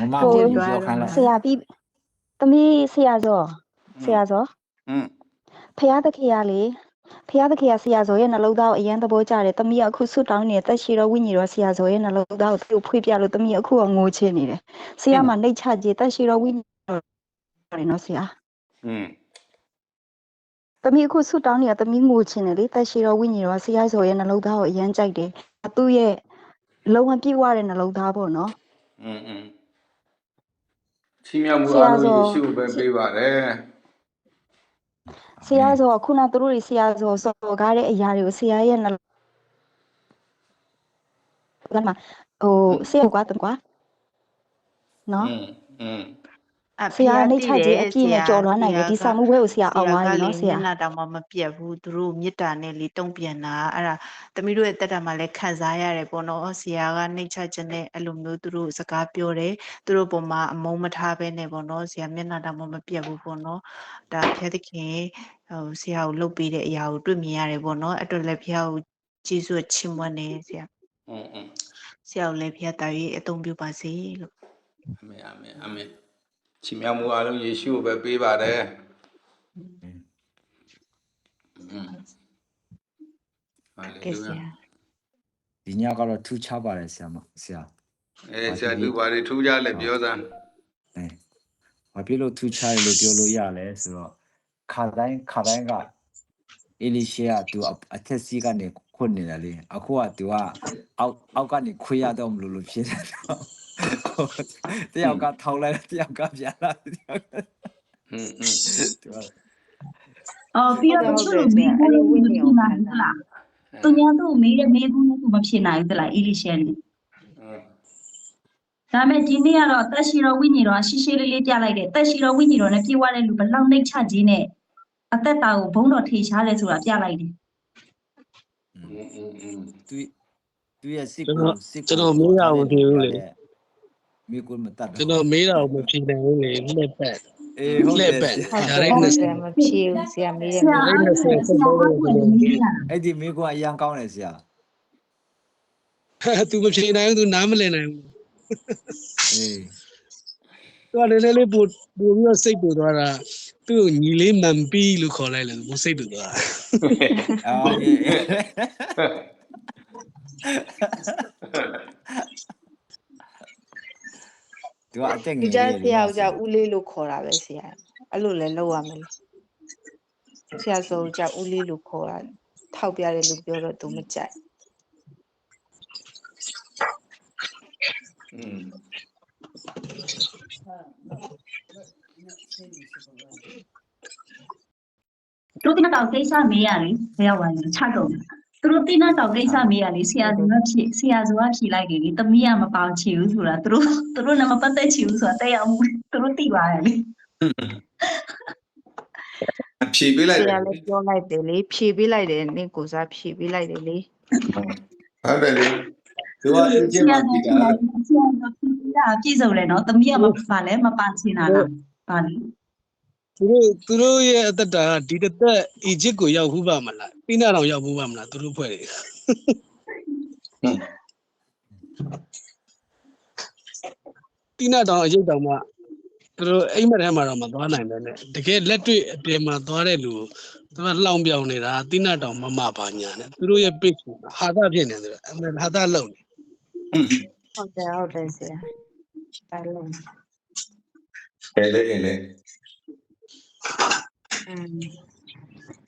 မမ ဟို ကိုပြောခိုင်းလိုက် ဆရာပြီးသမီးဆရာဇော်ဆရာဇော် อืม ဖះသခင်ကလေဖះသခင်ကဆရာဇော်ရဲ့နှလုံးသားကိုအရင်သဘောကျတယ်သမီးကအခုဆွတောင်းနေတဲ့တက်ရှိတော်ဝိညာဉ်တော်ဆရာဇော်ရဲ့နှလုံးသားကိုသူ့ဖွေးပြလို့သမီးအခုကငိုချင်နေတယ်ဆရာမနှိတ်ချကြည်တက်ရှိတော်ဝိညာဉ်တော်တယ်နော်ဆရာ อืม သမီးအခုဆွတောင်းနေတာသမီးငိုချင်တယ်လေတက်ရှိတော်ဝိညာဉ်တော်ဆရာဇော်ရဲ့နှလုံးသားကိုအရင်ကြိုက်တယ်သူ့ရဲ့လုံးဝပြည့်ဝတဲ့နှလုံးသားပေါ့နော် อืมอืม ချီးမြှောက်မှုအားလုံးယေရှုကိုပဲပေးပါတယ်ဆရာဆိုခုနသူတို့တွေဆရာဆိုစော်ကားတဲ့အရာတွေကိုဆရာရဲ့နှလုံးကမှဟိုဆရာကွာတကွာနော်อืม အဆဖေရာနှိတ်ချခြင်းအပြည့်နဲ့ကျော်လွှမ်းနိုင်တယ်ဒီစာမှုဘွဲကိုဆရာအောင်သွားပြီနော်ဆရာနာတောင်မှမပြတ်ဘူးသူတို့မေတ္တာနဲ့လေတုံ့ပြန်တာအဲ့ဒါသမီးတို့ရဲ့တက်တာမှာလည်းခံစားရတယ်ပေါ့နော်ဆရာကနှိတ်ချခြင်းနဲ့အဲ့လိုမျိုးသူတို့စကားပြောတယ်သူတို့ပုံမှာအမုန်းမထားဘဲနဲ့ပေါ့နော်ဆရာမျက်နှာတောင်မှမပြတ်ဘူးပေါ့နော်ဒါဖျက်သခင်ဟိုဆရာကိုလှုပ်ပေးတဲ့အရာကိုတွေ့မြင်ရတယ်ပေါ့နော်အဲ့တော့လည်းဖျားကိုကျေးဇူးချီးမွမ်းနေဆရာအင်းအင်းဆရာကိုလည်းဖျားတာရေးအသုံးပြုပါစေလို့အာမင်အာမင်အာမင် ချီးမြှောက်မှုအားလုံးယေရှုကိုပဲပေးပါတယ်อืมဟာလေကဲလုဆယာရာဒီညကတော့ထူးခြားပါတယ်ဆရာမဆရာအဲဆရာသူဘာတွေထူးကြလဲပြောစမ်းအဲဘာဖြစ်လို့ထူးခြားတယ်လို့ပြောလို့ရလဲဆိုတော့ခါတိုင်းခါတိုင်းကအေလိရှေကသူအအထက်စီးကနေခွတ်နေတယ်လေအခုကသူကအောက်အောက်ကနေခွေရတော့မလို့လို့ဖြစ်တယ်တော့ တယောက်ကထောင်လိုက်တယောက်ကပြန်လာတယောက်ဟွန်းဟွန်းဒီပါအော်ပြီးတော့သူတို့မေးဘူးလို့ဝင်နေအောင်လားသူများတို့မေးတဲ့မေးဘူးလို့မဖြစ်နိုင်ဘူးသလား illusion ဒါမဲ့ဒီနေ့ကတော့တက်ရှိတော်ဝိညာဉ်တော်ရှိရှိလေးလေးပြလိုက်တယ်တက်ရှိတော်ဝိညာဉ်တော်နဲ့ပြေဝတဲ့လူဘလောက်နှိတ်ချခြင်းနဲ့အသက်တာကိုဘုံတော်ထေရှားတယ်ဆိုတာပြလိုက်တယ်သူသူရဲ့စိတ်ကိုစိတ်ကိုကျွန်တော်မရဘူးသေးဘူးလေ မိကိုမတတ်ကျွန်တော်မေးတာကိုမဖြေနိုင်ဘူးလေလက်ပတ်အေးဟုတ်တယ်လက်ပတ်ဆရာဒါရိုက်နဲ့ဆရာမဖြေဘူးဆရာမေးတယ်ဆရာအားဖြင့်ဆရာအားဖြင့်မေးရတာအဲ့ဒီမိကအရန်ကောင်းတယ်ဆရာသူမဖြေနိုင်ဘူးသူနားမလည်နိုင်ဘူးအေးသူကလည်းလေးပို့ပို့ပြီးတော့စိတ်ပူသွားတာသူ့ကိုညီလေးမန်ပီလို့ခေါ်လိုက်တယ်ဘူးစိတ်ပူသွားတာအော်အေးအေး သူကအတက်ငဒီယ်ကြလေးဆရာကကြာဦးလေးလို့ခေါ်တာပဲဆရာအဲ့လိုလဲလောက်ရမယ်လေဆရာဆိုကြာဦးလေးလို့ခေါ်တာထောက်ပြတယ်လို့ပြောတော့သူမကြိုက်อืมသူတင်တော့ကိစ္စမေးရတယ်ဘယ်ရောက်ဝင်ချတော့ သူတို့တင်တော့ကိစ္စမေးရလေဆရာကဖြေဆရာကဖြေလိုက်တယ်လေတမီးကမပေါချီဘူးဆိုတာသူတို့သူတို့လည်းမပတ်သက်ချီဘူးဆိုတာတက်ရောက်မှုသူတို့သိပါတယ်လေဖြေပေးလိုက်ဆတယ်ရာလည်းပြောလိုက်တယ်လေဖြေပေးလိုက်တယ်နင့်ကိုစားဖြေပေးလိုက်တယ်လေဟုတ်တယ်လေသူကအင်းချင်းဆမှရာကြည့်ကတာဆရာကပြည့်စုံတယ်နော်တမီးကမပါလဲမပန်ချင်တာလားပါလေ သူတို့သူတို့ရဲ့အသက်တာကဒီတစ်သက်အီဂျစ်ကိုရောက်ဘူးပါမလားပိနာတော်ရောက်ဘူးပါမလားသူတို့ဖွဲ့တယ်ပိနာတော်အရေးတောင်မှသူတို့အိမ်မက်ထဲမှာတော့မသွားနိုင်ပဲနဲ့တကယ်လက်တွေ့အပြင်မှာသွားတဲ့လူသူကလှောင်ပြောင်နေတာတိနာတောင်မမပါညာနဲ့သူတို့ရဲ့ page ကဟာတာဖြစ်နေတယ်အမှန်ဟာတာလုံနေဟုတ်တယ်ဟုတ်တယ်ဆရာဒါလုံးလေလေလေอืม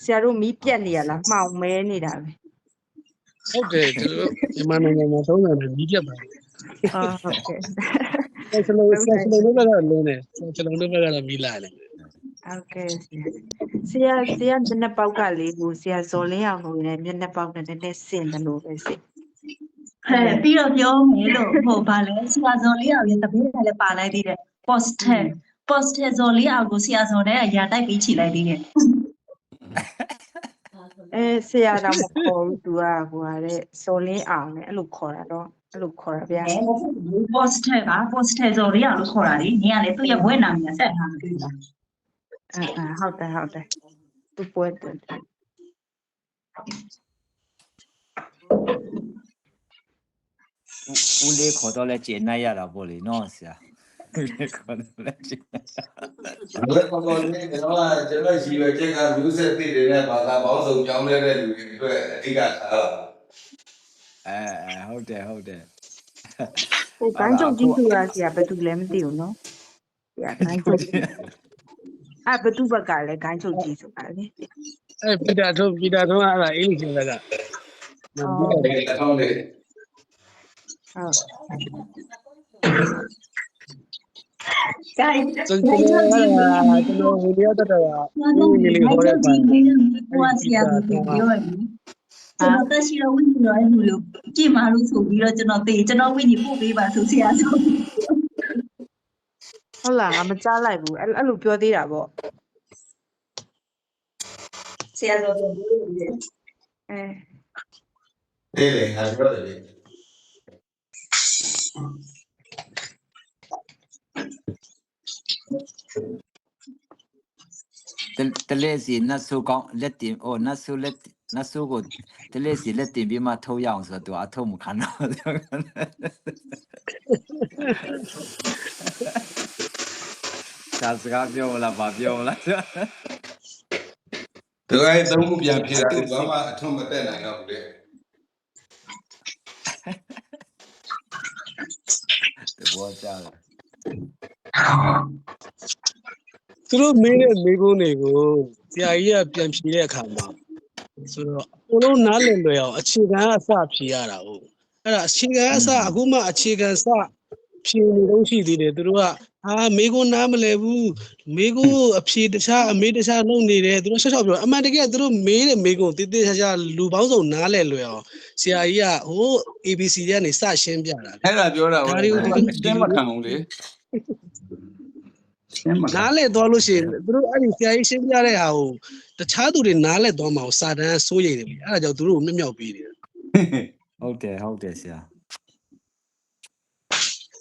ဆရာတို့မီးပြတ်နေရလားမှောင်မဲနေတာပဲဟုတ်တယ်သူတို့မြန်မာနိုင်ငံမှာသုံးတယ်မြည်ပြတ်ပါအာဟုတ်ကဲ့ဆက်စလုံးဆက်စလုံးတွေကတော့လုံးနေဆက်စလုံးတွေကတော့မီလာတယ်ဟုတ်ကဲ့ဆရာဆရာဆရာမျက်နှာပေါက်ကလေးကိုဆရာဇော်လင်းအောင်လို့လည်းမျက်နှာပေါက်နဲ့နည်းနည်းဆင်တယ်လို့ပဲစိဟဲ့ပြီးတော့ပြောမယ်လို့ဟိုဗာလဲဆရာဇော်လေးအောင်ရဲ့တပည့်ကလည်းပါလိုက်သေးတယ် poster poster ဇော်လေးအောင်ကိုဆရာဇော်တဲ့ရာတိုက်ပြီးချီလိုက်သေးတယ်အဲဆရာတော်မခေါ်ဘူးသူကဟိုဟာတဲ့ဇော်လင်းအောင်နဲ့အဲ့လိုခေါ်တာတော့အဲ့လိုခေါ်တာဗျာအဲ poster က poster ဇော်လေးအောင်လို့ခေါ်တာလေနင်ကလေသူ့ရဲ့ဘွဲ့နာမည်ဆက်ထားတယ်အာအာဟုတ်တယ်ဟုတ်တယ်သူပွဲတယ်ဦးလေးခေါ်တော့လဲကျေနပ်ရတာပေါ့လေနော်ဆရာခေါ်တယ်လက်ရှိ ဘယ်ကောင်ကောင်နေတော့ကျွန်တော်ရှိရချက်ကလူဆက်သိတယ်နဲ့ဘာသာပေါင်းစုံကြောင်းလဲတဲ့လူတွေအတွက်အဓိကထားတာအဲအဲဟုတ်တယ်ဟုတ်တယ်ဟိုဂိုင်းချုပ်ကြီးဆိုတာဆရာဘယ်သူလဲမသိဘူးနော်ဆရာဂိုင်းချုပ်ကြီးအဲ့ဘယ်သူဘက်ကလဲဂိုင်းချုပ်ကြီးဆိုတာလေအဲပီတာထုံးပီတာထုံးကအဲ့ဒါအင်္ဂလိပ်ချင်းလက်ကအော်ဒီအထောင်းလေးဟုတ် ကိုင်ကျွန်တော်ကကျွန်တော်ဝီဒီယိုတက်တာကဘာလို့လဲဘာလို့ဒီနေ့ဘွားဆရာကပြောရတယ်ကျွန်တော်တက်ရှိတော့ဝိညာဉ်တော်အဲ့လိုလို့ကြည့်မှလို့ဆိုပြီးတော့ကျွန်တော်တေးကျွန်တော်ဝိညာဉ်ပို့ပေးပါဆိုဆရာဆိုဟုတ်လားငါမကြားလိုက်ဘူးအဲ့အဲ့လိုပြောသေးတာပေါ့ဆရာဆိုပြောလို့ရတယ်အဲဒီလေငါပြောတယ်လေ တတလဲစီနတ်ဆိုကောင်းလက်တင်အိုနတ်ဆိုလက်နတ်ဆိုကိုတလဲစီလက်တင်ပြီးမှထုတ်ရအောင်ဆိုတော့သူအထုတ်မခံတော့သာစကားပြောမလားဗာပြောမလားသူအဲ့သုံးခုပြန်ဖြေတာဘာမှအထွတ်မတက်နိုင်တော့ဘူးလေတဘောကြတယ် သူတို့မင်းတဲ့မိကုန်းတွေကိုဆရာကြီးကပြန်ဖြေတဲ့အခါမှာဆိုတော့အကုန်လုံးနားလည်လွယ်အောင်အခြေခံအစဖြေရတာဟုတ်အဲ့ဒါအခြေခံအစအခုမှအခြေခံစဖြေနေတော့ရှိသေးတယ်သူတို့ကအာမိကုန်းနားမလဲဘူးမိကုန်းအဖြေတခြားအမေတခြားလုပ်နေတယ်သူတို့ဆက်ဆက်ပြောအမှန်တကယ်သူတို့မေးတဲ့မိကုန်းတိတိကျကျလူပေါင်းစုံနားလည်လွယ်အောင်ဆရာကြီးကဟို ABC တွေကနေစရှင်းပြတာလေအဲ့ဒါပြောတာဒါဟုတ်တွေကိုတယ်ရှင်းမခံဘူးလေရှင်းမခံ နားလဲသွားလို့ရှိရင်သူတို့အဲ့ဒီဆရာကြီးရှင်းပြတဲ့ဟာကိုတခြားသူတွေနားလဲသွားမှာကိုစာတန်းစိုးရိမ်တယ်လေအဲ့ဒါကြောင့်သူတို့ကိုမျက်မြောက်ပေးတယ်ဟုတ်တယ်ဟုတ်တယ်ဆရာ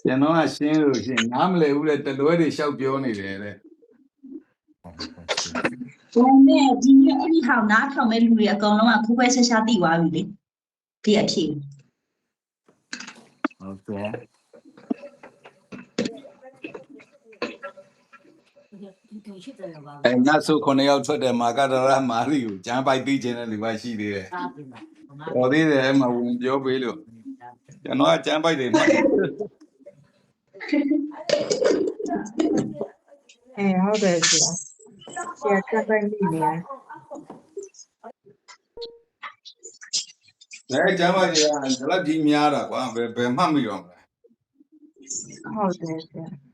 ကျွန်တော်ကရှင်းလို့ရှင်းနားမလဲဘူးလေတလွဲတွေလျှောက်ပြောနေတယ်တဲ့ဒါနဲ့ဒီနေ့အဲ့ဒီဟာနားထောင်မဲ့လူတွေအကောင်လုံးကခိုးခွဲဆက်ရှာသိသွားပြီလေဒီအဖြစ်ဟုတ် တယ်အဲနတ်ဆုခုနှစ်ယောက်ထွက်တယ်မာကတရမာရီကိုကျမ်းပိုက်သိခြင်းတဲ့လူပါရှိသေးတယ်ဟောသေးတယ်အဲ့မှာဝင်ပြောပေးလို့ကျွန်တော်ကကျမ်းပိုက်တွေမှတ်တယ်အဲဟုတ်တယ်ဆရာဆရာတက်ပိုက်နေနေတယ်အဲကျမ်းပိုက်တွေကဒါလည်းဒီများတာကွာဘယ်ဘယ်မှတ်မိတော့မလဲဟုတ်တယ်ဆရာ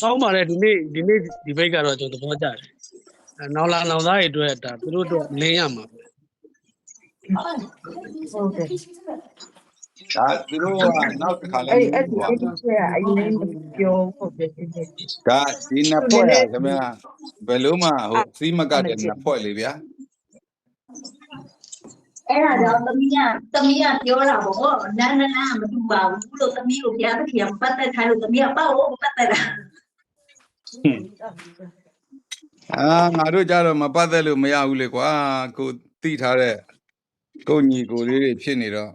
ကောင်းပါတယ်ဒီနေ့ဒီနေ့ဒီဘိတ်ကတော့ကျွန်တော်သဘောကျတယ်အဲနောက်လာနောက်သားတွေအတွက်ဒါသူတို့တို့လင်းရမှာပဲဟုတ်တယ်ဒါသူတို့ကနောက်တစ်ခါလဲအဲ့အဲ့ဒီအဲ့ဒီဆရာအရင်ပြောဟုတ်တယ်ဒီနေ့ဒါဒီနှစ်ဖွဲ့ရခင်ဗျာဘယ်လို့မှဟိုစီးမကတဲ့နှစ်ဖွဲ့လေဗျာ အဲ့ဒါကြောင့်သမီးကသမီးကပြောတာပေါ့နန်းနန်းမတူပါဘူးလို့သမီးကိုဘုရားသခင်ကပတ်သက်ခိုင်းလို့သမီးကပေါ့ဟုတ်ပတ်သက်တာအာငါတို့ကြတော့မပတ်သက်လို့မရဘူးလေကွာကိုသိထားတဲ့ကိုညီကိုလေးတွေဖြစ်နေတော့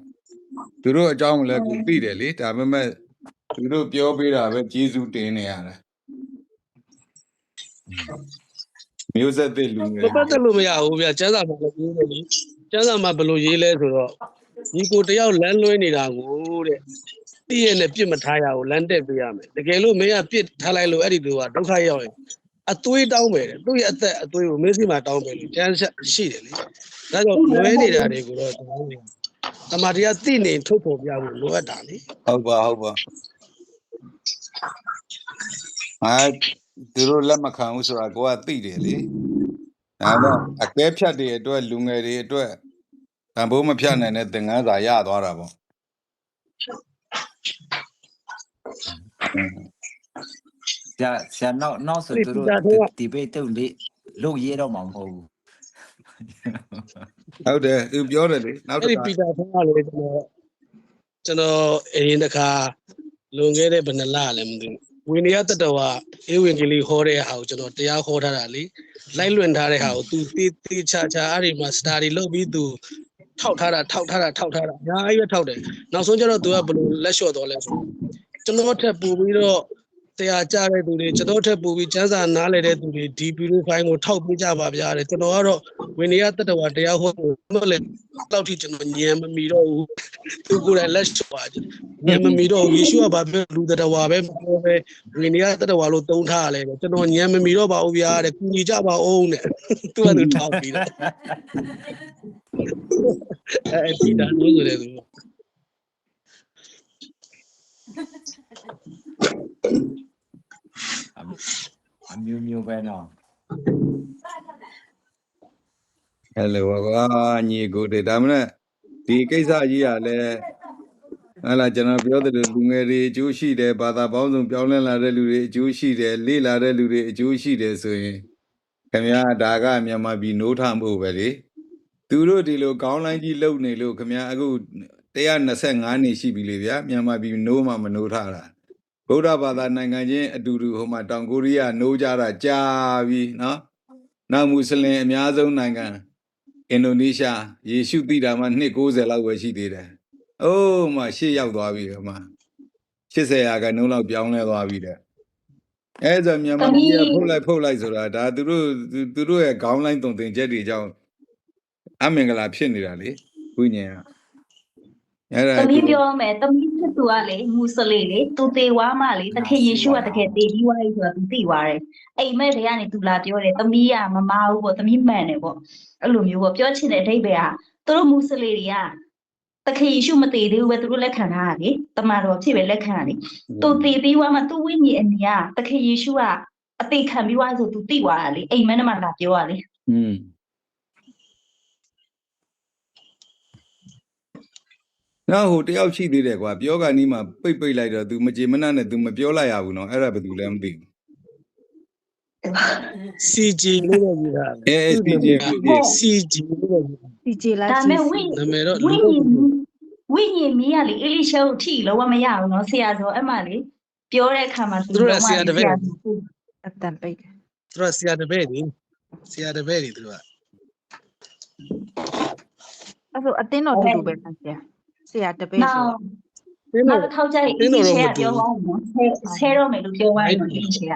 သူတို့အကြောင်းလည်းကိုသိတယ်လေဒါပေမဲ့သူတို့ပြောပေးတာပဲကျေးဇူးတင်နေရတယ်မျိုးဆက်သစ်လူငယ်မပတ်သက်လို့မရဘူးဗျကျန်းစာမှာလည်းရေးတယ်လေ ကျန်းစာမှာဘယ်လိုရေးလဲဆိုတော့ညီကိုတယောက်လမ်းလွှဲနေတာကိုတဲ့တည့်ရနဲ့ပြစ်မထားရဘူးလမ်းတက်ပေးရမယ်တကယ်လို့မင်းကပြစ်ထားလိုက်လို့အဲ့ဒီလူကဒုက္ခရောက်ရင်အသွေးတောင်းမယ်တဲ့သူ့ရဲ့အသက်အသွေးကိုမင်းစီမှာတောင်းမယ်လို့ကျန်းဆက်ရှိတယ်လေဒါကြောင့်လွဲနေတာတွေကိုတော့ကျွန်တော်တို့တမာတရားသိနေထုတ်ဖော်ပြဖို့လိုအပ်တာလေဟုတ်ပါဟုတ်ပါအာသူတို့လက်မခံဘူးဆိုတာကိုကသိတယ်လေ ဒါတော့အကဲဖြတ်တွေအတွက်လူငယ်တွေအတွက်တန်ဖိုးမဖြတ်နိုင်တဲ့သင်ခန်းစာရသွားတာပေါ့ဆရာဆရာနောက်နောက်ဆိုသူတို့ဒီဘေးတုတ်လေးလို့ရေးတော့မှာမဟုတ်ဘူးဟုတ်တယ်သူပြောတယ်လေနောက်အဲ့တစ်ဒီခါပီတာဖုန်းကလေကျွန်တော်ကျွန်တော်အရင်တစ်ခါလွန်ခဲ့တဲ့ဘယ်နှလလဲမသိဘူး ဝိနည်းတတဝအေဝင်ကလေးဟောတဲ့ဟာကိုကျွန်တော်တရားဟောထားတာလေလိုက်လွင်ထားတဲ့ဟာကို तू တေးတေးချာချာအဲ့ဒီမှာစတာတွေလုပ်ပြီး तू ထောက်ထားတာထောက်ထားတာထောက်ထားတာအများကြီးပဲထောက်တယ်နောက်ဆုံးကျတော့ तू ကဘယ်လိုလက်လျှော့သွားလဲဆို ကျွန်တော်ထက်ပို့ပြီးတော့တရားကြတဲ့သူတွေကျွန်တော်ထက်ပို့ပြီးစံစာနားလည်တဲ့သူတွေဒီဗီဒီယိုဖိုင်ကိုထောက်ပေးကြပါဗျာတဲ့ကျွန်တော်ကတော့ဝင်းရတတဝတရားဟောလို့မဟုတ်လေတော့ထိကျွန်တော်ညံမမီတော့ဘူးသူကိုယ်တိုင်လက်ချွာညံ မမီတော့ယေရှုကဘာပြောလူတတဝပဲမပြောပဲဝင်းရတတဝလို့တုံးထားရလဲကျွန်တော်ညံမမီတော့ပါဘူးဗျာတဲ့ကူညီကြပါဦးတဲ့သူကသူထောက်ပြီးတော့အဲဒီဒါလို့ဆိုတယ်သူအမျိုးမျိုးပဲနော်ဟဲ့လိုကွာညီကိုတွေဒါမှမဟုတ်ဒီကိစ္စကြီးကလည်း ဟလာကျွန်တော်ပြောသလိုလူငယ်တွေအကျိုးရှိတယ်ဘာသာပေါင်းစုံပြောင်းလဲလာတဲ့လူတွေအကျိုးရှိတယ်လေ့လာတဲ့လူတွေအကျိုးရှိတယ်ဆိုရင်ခင်ဗျားဒါကမြန်မာပြည်နိုးထမှုပဲလေသူတို့ဒီလိုကောင်းလိုင်းကြီးလုံနေလို့ခင်ဗျားအခု125နေရှိပြီလေဗျာမြန်မာပြည်နိုးမှမနိုးထတာဗုဒ္ဓဘာသာနိုင်ငံချင်းအတူတူဟိုမှာတောင်ကိုရီးယားနိုးကြတာကြာပြီနော်နောက်မွတ်စလင်အများဆုံးနိုင်ငံအင်ဒိုနီးရှားယေရှုသိတာမှနှစ်90လောက်ပဲရှိသေးတယ်။ အိုးမှရှေ့ရောက်သွားပြီအမ80ရာခိုင်နှုန်းလောက်ပြောင်းလဲသွားပြီတဲ့။အဲဆိုမြန်မာပြည်ကဖုတ်လိုက်ဖုတ်လိုက်ဆိုတာဒါသူတို့သူသူတို့ရဲ့ခေါင်းလိုင်းတုံတင်ချက်တွေကြောင့်အမင်္ဂလာဖြစ်နေတာလေဝိညာဉ်ကအဲ့ဒါ။သမီးပြောမယ်သမီးဖြစ်သူကလေမူဆလင်လေသူသေးဝါမှလေတခင်ယေရှုကတကယ်သေးပြီးွားပြီဆိုတာသူသိသွားတယ်။အိမ်မက်တွေကနေသူလာပြောတယ်သမီးကမမဘူးပေါ့သမီးမှန်တယ်ပေါ့။အဲ့လိုမျိုးပေါ့ပြောချင်တဲ့အဓိပ္ပာယ်ကသူတို့မူဆလင်တွေက တခင်ယေရှုမသေးသေးဘူးပဲသူတို့လက်ခံထားတာလေ။တမန်တော်ဖြစ်ပဲလက်ခံတာလေ။ သူတည်ပြီးွားမှသူဝိညာဉ်အနီးကတခင်ယေရှုကအသေးခံပြီးွားဆိုသူသိသွားတာလေအိမ်မက်နဲ့မှလာပြောရလေ อืมနောက်ဟိုတယောက်ရှိသေးတယ်ကွာပြောကနီးမှာပိတ်ပိတ်လိုက်တော့ तू မကြေမနနဲ့ तू မပြောလိုက်ရဘူးနော်အဲ့ဒါဘယ်သူလဲမသိဘူး CG လို့ပဲပြောတာအဲအဲ CG CG လို့ပဲပြောတာဒီကျေလာဒါပေမဲ့ဝိနာမည်တော့ဝိညာဉ်ဝိညာဉ်မီးကလေအေလိရှဲကိုထိလုံးဝမရဘူးနော်ဆရာဆိုအဲ့မှလေပြောတဲ့အခါမှာသူတို့ကဆရာတပည့်အတန်ပိတ်တယ်သူကဆရာတပည့်တွေဆရာတပည့်တွေသူကအဲ့ဆိုအတင်းတော်တူတူပဲဆရာဆရာတပည့်နောဆိုက်တင်းနောတော့က်တစ်ခေါက်ကျရင်အေလိရှဲကပြောသွားတယ်နော်ဆဲဆဲတော့မယ်လို့ပြောသွားတယ်နော်အေလိရှဲက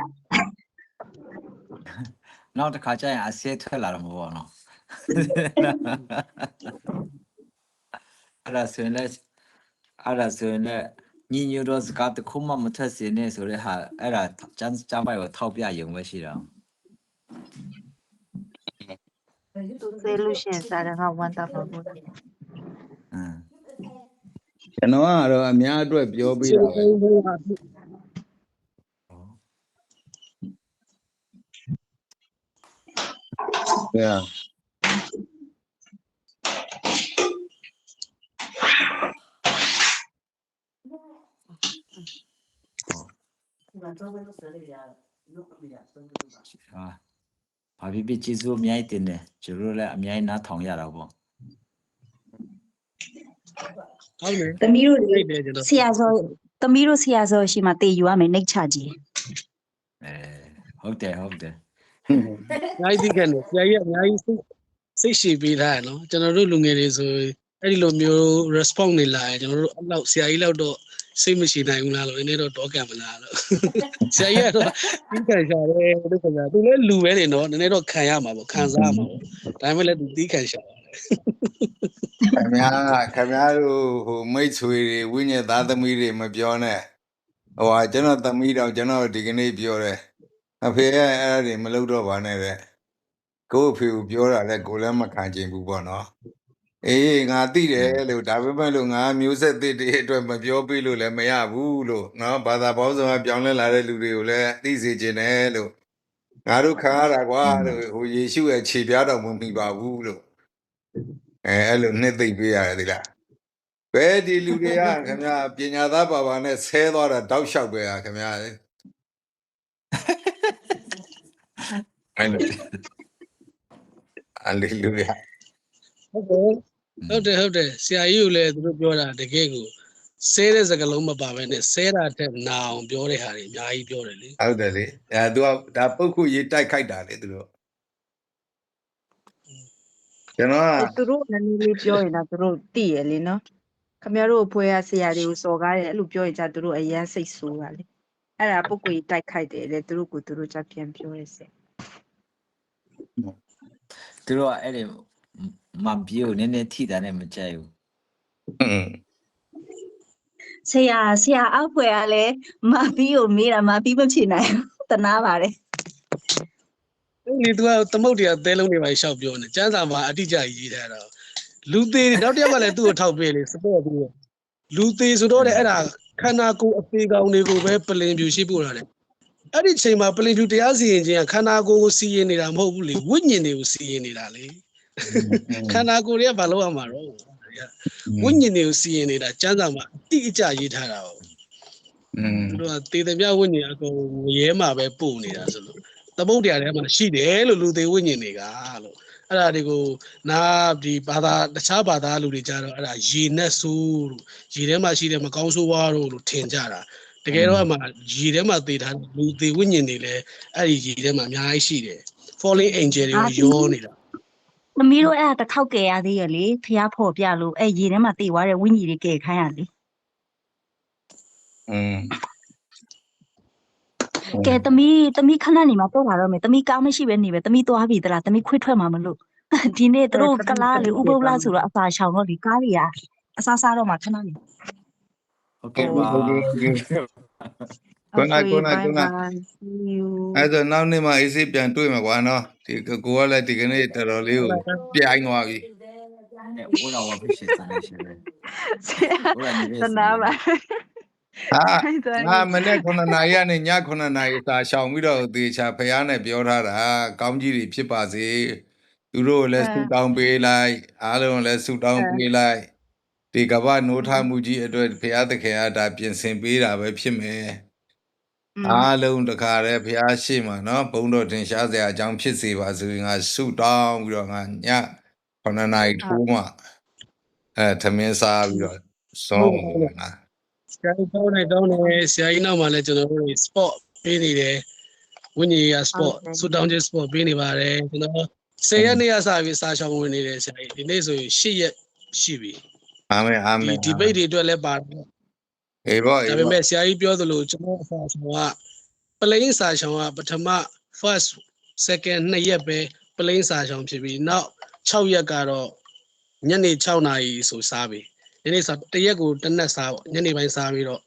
နောက်တစ်ခါကျရင်အဆဲထွက်လာတော့မဟုတ်နော်အဲ့ဒါဆိုရင်လည်းအဲ့ဒါဆိုရင်လည်းညီညွတ်တော့စကားတစ်ခုမှမထက်စင်နဲ့ဆိုတဲ့ဟာအဲ့ဒါကျန်းကျန်းပိုက်ကိုထောက်ပြရုံပဲရှိတာသူဆဲလို့ရှရင်စာရကဝမ်းတာပါဘူးอืมကျွန်တော်ကတော့အများအတွက်ပြောပေးတာပဲ ဟဲ့ဟာဘာဖြစ်ဖြစ်ကျေးဇူးအများကြီးတင်တယ်ကျွန်တော်တို့လည်းအများကြီးနားထောင်ရတာပေါ့ဟုတ်တယ်သမီးတို့သိလေတယ်ကျွန်တော်ဆရာဆိုသမီးတို့ဆရာဆိုရှိမှတေယူရမယ်နှိတ်ချကြီးအဲဟုတ်တယ်ဟုတ်တယ် အများကြီးသိခဲ့တယ်ဆရာကြီးကအများကြီးစိတ်စိတ်ရှည်ပေးထားတယ်နော်ကျွန်တော်တို့လူငယ်တွေဆိုအဲ့ဒီလိုမျိုး response နေလာရင်ကျွန်တော်တို့အဲ့လောက်ဆရာကြီးလောက်တော့စိတ်မရှိနိုင်ဘူးလားလို့နည်းနည်းတော့တော့ကံမလားလို့ဆရာကြီးကတော့သိခံရှာတယ်လို့ခင်ဗျာသူလည်းလူပဲနေနော်နည်းနည်းတော့ခံရမှာပေါ့ခံစားရမှာပေါ့ဒါပေမဲ့လည်းသူသိခံရှာတယ်ခင်ဗျားခင်ဗျားတို့ဟိုမိတ်ဆွေတွေဝိညာဉ်သားသမီးတွေမပြောနဲ့ဟိုဟာကျွန်တော်သမီးတော့ကျွန်တော်ဒီကနေ့ပြောတယ် အဖေကအဲ့ဒါတွေမလုပ်တော့ပါနဲ့တဲ့ကို့အဖေကိုပြောတာလဲကိုလည်းမခံချင်ဘူးပေါ့နော်အေးငါသိတယ်လို့ဒါပေမဲ့လို့ငါမျိုးဆက်သစ်တွေအတွက်မပြောပြလို့လည်းမရဘူးလို့နော်ဘာသာပေါင်းစုံကပြောင်းလဲလာတဲ့လူတွေကိုလည်းသိစေချင်တယ်လို့ငါတို့ခံရတာကွာလို့ဟိုယေရှုရဲ့ခြေပြားတော်မမိပါဘူးလို့အဲအဲ့လိုနှစ်သိမ့်ပေးရတယ်ဒီလားဘယ်ဒီလူတွေကခင်ဗျာပညာသားပါပါနဲ့ဆဲသွားတာတောက်လျှောက်ပဲဟာခင်ဗျာ အဲ့လိုအလီလူယာဟုတ်တယ်ဟုတ်တယ်ဟုတ်တယ်ဆရာကြီးကိုလည်းသူတို့ပြောတာတကယ်ကိုဆဲတဲ့စကားလုံးမပါဘဲနဲ့ဆဲတာတဲ့နာအောင်ပြောတဲ့ဟာတွေအများကြီးပြောတယ်လေဟုတ်တယ်လေအဲသူကဒါပုတ်ခုရေးတိုက်ခိုက်တာလေသူတို့ကျွန်တော်ကသူတို့နည်းနည်းလေးပြောရင်တော့သူတို့သိရလေနော်ခခမရတို့ဘွဲကဆရာတွေကိုစော်ကားတယ်အဲ့လိုပြောရင်ကြသူတို့အရန်စိတ်ဆိုးတာလေအဲ့ဒါပုဂ္ဂိုလ်ကြီးတိုက်ခိုက်တယ်လေသူတို့ကိုသူတို့ကြပြန်ပြောရစေ သူတို့ကအဲ့ဒီမန်ပြေကိုနည်းနည်းထိတာနဲ့မကြိုက်ဘူးอืมဆရာဆရာအောက်ဖွယ်ကလည်းမပီးကိုမေးတာမပီးမဖြေနိုင်ဘူးတနာပါတယ်အဲ့ဒီသူကသမုတ်တရားသဲလုံးတွေပါရှောက်ပြောနေကျန်းစာမှာအတိအကျရေးထားတာလူသေးတွေနောက်တစ်ယောက်ကလည်းသူ့ကိုထောက်ပေးလေစပေါ့ပြီးတော့လူသေးဆိုတော့တဲ့အဲ့ဒါခန္ဓာကိုယ်အသေးကောင်တွေကိုပဲပလင်ပြူရှိပို့တာတဲ့ အဲ့ဒီချိန်မှာပလင်ပြူတရားစီရင်ခြင်းကခန္ဓာကိုယ်ကိုစီရင်နေတာမဟုတ်ဘူးလေဝိညာဉ်တွေကိုစီရင်နေတာလေခန္ဓာကိုယ်တွေကဘာလို့ရမှာတော့ဝိညာဉ်တွေကိုစီရင်နေတာကျန်းစာမှာအတိအကျရေးထားတာဟုတ်อืมသူတို့ကတေသမျှဝိညာဉ်အကုန်ရဲမှာပဲပို့နေတာဆိုလို့သမုတ်တရားထဲမှာရှိတယ်လို့လူသေးဝိညာဉ်တွေကလို့အဲ့ဒါတွေကိုနာဒီဘာသာတခြားဘာသာလူတွေကြတော့အဲ့ဒါရေနဲ့ဆိုးလို့ရေထဲမှာရှိတဲ့မကောင်းဆိုးဝါးတို့လို့ထင်ကြတာ တကယ်တော့အမှရေထဲမှာသေထားတဲ့လူသေးဝိညာဉ်တွေလည်းအဲ့ဒီရေထဲမှာအများကြီးရှိတယ် falling angel တွေရောနေတာသမီးတို့အဲ့ဒါတစ်ခေါက်ကယ်ရသေးရလေဖះဖော်ပြလို့အဲ့ရေထဲမှာတေသွားတဲ့ဝိညာဉ်တွေကယ်ခိုင်းရလေอืมကဲသမီးသမီးခဏနေမှာတော့လာတော့မယ်သမီးကားမရှိပဲနေပဲသမီးသွားပြီတလားသမီးခွေးထွက်မှာမလို့ဒီနေ့သူတို့ကလားလေဥပုပ်လားဆိုတော့အစာရှောင်တော့ဒီကားတွေကအစားစားတော့မှာခဏနေဟုတ်ကဲ့ပါဟုတ် ကဲ့ဟုတ်ကဲ့ကိုနိုင်ကိုနိုင်ကိုနိုင် see you အဲ့ဒါနောက်နေ့မှအေးစိပြန်တွေ့မှာကွာနော်ဒီကိုကလည်းဒီကနေ့တော်တော်လေးကိုပြိုင်သွားပြီနဲ့ဘိုးတော်ဝါဖြစ်ရှင်စနေရှင်ပဲဆရာဘိုးတော်နေပဲတနာပါဟာအဲ့ဒါငါမနေ့9နာရီကနေည9နာရီစာရှောင်ပြီးတော့သေချာဖះနဲ့ပြောထားတာကောင်းကြီးတွေဖြစ်ပါစေသူတို့ကိုလည်းဆုတောင်းပေးလိုက်အားလုံးကိုလည်းဆုတောင်းပေးလိုက် ဒီကမ္ဘာနိုးထမှုကြီးအတွက်ဖះသခင်ကဒါပြင်ဆင်ပေးတာပဲဖြစ်မယ်အားလုံးတခါတည်းဖះရှိမှာနော်ဘုံတော်တင်ရှားစရာအကြောင်းဖြစ်စေပါစေငါဆုတောင်းပြီးတော့ငါည9နာရီထိုးမှအဲသမင်းစားပြီးတော့စောင်းမှာငါဆရာကြီးတောင်းနေတောင်းနေဆရာကြီးနောက်မှာလည်းကျွန်တော်တို့ sport ပေးနေတယ်ဝိညာဉ်ရေး sport ဆူတောင်းခြင်း sport ပေးနေပါတယ်ကျွန်တော်10ရက်နေ့ကစပြီးစာရှောင်ဝင်နေတယ်ဆရာကြီးဒီနေ့ဆိုရင်10ရက်ရှိပြီ အာမင်အာမဒီင် debate တွေအတွက်လည်းပါတယ်အေးဘောဒါအေးပေဘောမဲ့ဆရာကြီးပြောသလိုကျွန်တော်အစာရှောင်က plain စာရှောင်ကပထမ first second နှစ်ရက်ပဲ plain စာရှောင်ဖြစ်ပြီးနောက်6ရက်ကတော့ညနေ6နာရီဆိုစားပြီဒီနေ့ဆိုတစ်ရက်ကိုတစ်နက်စားပေါ့ညနေပိုင်းစားပြီးတော့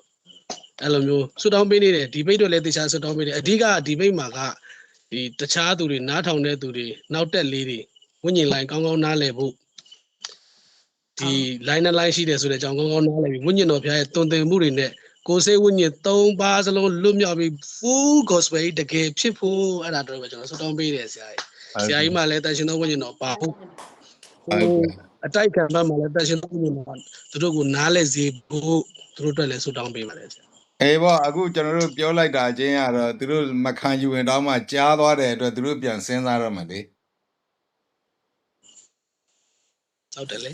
အဲ့လိုမျိုးဆူတောင်းပေးနေတယ်ဒီဘိတ်တော့လည်းတခြားဆူတောင်းပေးတယ်အဓိကဒီဘိတ်မှာကဒီတခြားသူတွေနားထောင်တဲ့သူတွေနောက်တက်လေးတွေဝိညာဉ်လိုင်းကောင်းကောင်းနားလည်ဖို့ ဒီ line နဲ့ line ရှိတယ်ဆိုတဲ့အကြောင်းကောင်းကောင်းနားလည်ပြီးဝိညာဉ်တော်ဘုရားရဲ့တုံသင်မှုတွေနဲ့ကိုယ်စိတ်ဝိညာဉ်၃ပါးစလုံးလွတ်မြောက်ပြီး full gospel ကြီးတကယ်ဖြစ်ဖို့အဲ့ဒါတော့ပဲကျွန်တော်ဆူတောင်းပေးတယ်ဆရာကြီးဆရာကြီးမှလည်းတန်ရှင်သောဝိညာဉ်တော်ပါဖို့ဟုတ်ကဲ့အတိုက်ခံဘက်မှာလည်းတန်ရှင်သောဝိညာဉ်တော်သူတို့ကိုနားလဲစေဖို့သူတို့အတွက်လည်းဆူတောင်းပေးပါတယ်ဆရာအေးဘောအခုကျွန်တော်တို့ပြောလိုက်တာအချင်းကတော့သူတို့မခံယူရင်တော့မှကြားသွားတဲ့အတွက်သူတို့ပြန်စဉ်းစားတော့မှလေဟုတ်တယ်လေ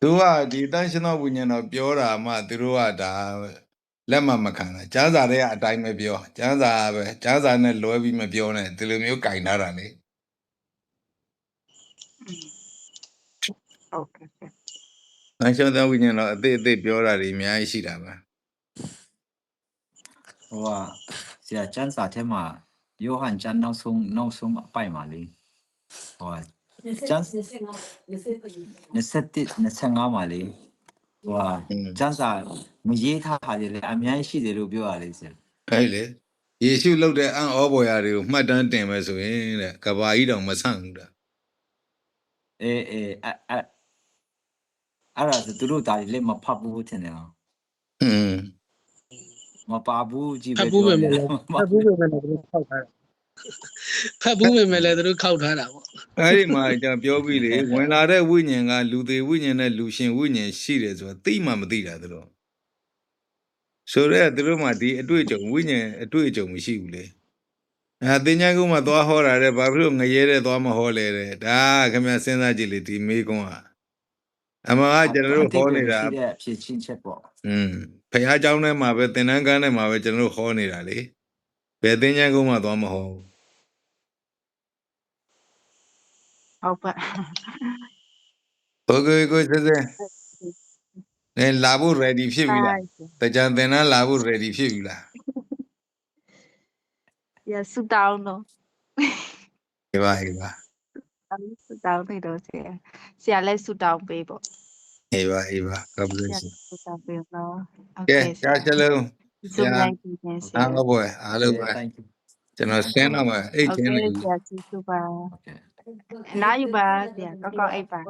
သူကဒီတန်ရှင်တော်ဝိညာဉ်တော်ပြောတာမှသူတို့ကဒါလက်မမခံတာကျမ်းစာတွေကအတိုင်းပဲပြောကျမ်းစာပဲကျမ်းစာနဲ့လွဲပြီးမပြောနဲ့ဒီလိုမျိုးကင်ထားတာလေဟုတ်ကဲ့တန်ရှင်တော်ဝိညာဉ်တော်အသေးအသေးပြောတာတွေအများကြီးရှိတာပဲဟိုကဆရာကျမ်းစာထဲမှာယောဟန်ကျမ်းနောက်ဆုံးနောက်ဆုံးအပိုင်မှာလေဟိုက ကျမ်း27 25မှာလေဟိုကကျမ်းစာမရေးထားတာလေအများကြီးရှိတယ်လို့ပြောရလေဆရာအဲ့လေယေရှုလုပ်တဲ့အံ့ဩဖွယ်ရာတွေကိုမှတ်တမ်းတင်မယ်ဆိုရင်တဲ့ကဘာကြီးတောင်မဆန့်ဘူးတဲ့အေးအေးအဲ့အဲ့အဲ့ဒါဆိုသူတို့ဒါလည်းမဖတ်ဘူးထင်တယ်နော်ဟွန်းမပါဘူးကြည့်ဖပဲတ်ဘူးပဲမတယ်လဲဖတ်ဘူးပဲမလဲသူတို့ခောက်ထားတာ ဖတ်ဘူးပဲမလဲသူတို့ခောက်ထားတာပေါ့ အဲ့ဒီမှာကျွန်တော်ပြောပြီးလေဝင်လာတဲ့ဝိညာဉ်ကလူသေးဝိညာဉ်နဲ့လူရှင်ဝိညာဉ်ရှိတယ်ဆိုတာသိမှမသိတာသူတို့ဆိုတော့သူတို့မှဒီအတွေ့အကြုံဝိညာဉ်အတွေ့အကြုံမရှိဘူးလေအဲတင်ညာကုန်းမှာသွားဟောတာတဲ့ဘာဖြစ်လို့ငရဲတဲ့သွားမဟောလဲတဲ့ဒါခင်ဗျစဉ်းစားကြည့်လေဒီမေးခွန်းကအမှန်ကကျွန်တော်တို့ဟောနေတာ ရှိတဲ့ဖြစ်ချင်းချက်ပေါ့ อืมဖះเจ้าထဲမှာပဲသင်္นานကန်းထဲမှာပဲကျွန်တော်တို့ဟောနေတာလေ ဘယ်တင်ညာကုန်းမှာသွားမဟောဘူး ဟုတ်ပါ โอเคကိုစစ်စစ် နင်လာဖို့ ready ဖြစ်ပြီလား ဆရာ တကြံသင်တန်းလာဖို့ ready ဖြစ်ပြီလား ဆရာဆူတောင်းတော့ ဟေးပါဟေးပါ ဆူတောင်းနေတော့ဆရာဆရာလည်းဆူတောင်းပေးပေါ့ ဟေးပါဟေးပါ God ဆ bless ရာ you ဆူတောင်းပေးတော့โอ ကဲ เคဆ ကြား ရာ ချက်လုံး ဆရာအားလုံးပဲအားလုံးပဲ Thank you. ကျွန်တော်ဆင်းတော့မှာအိတ်ချင်းနေ Okay, ဆရာကျေးဇူးပါ Okay. နားယူပါဆရာကောင်းကောင်းအိပ်ပါ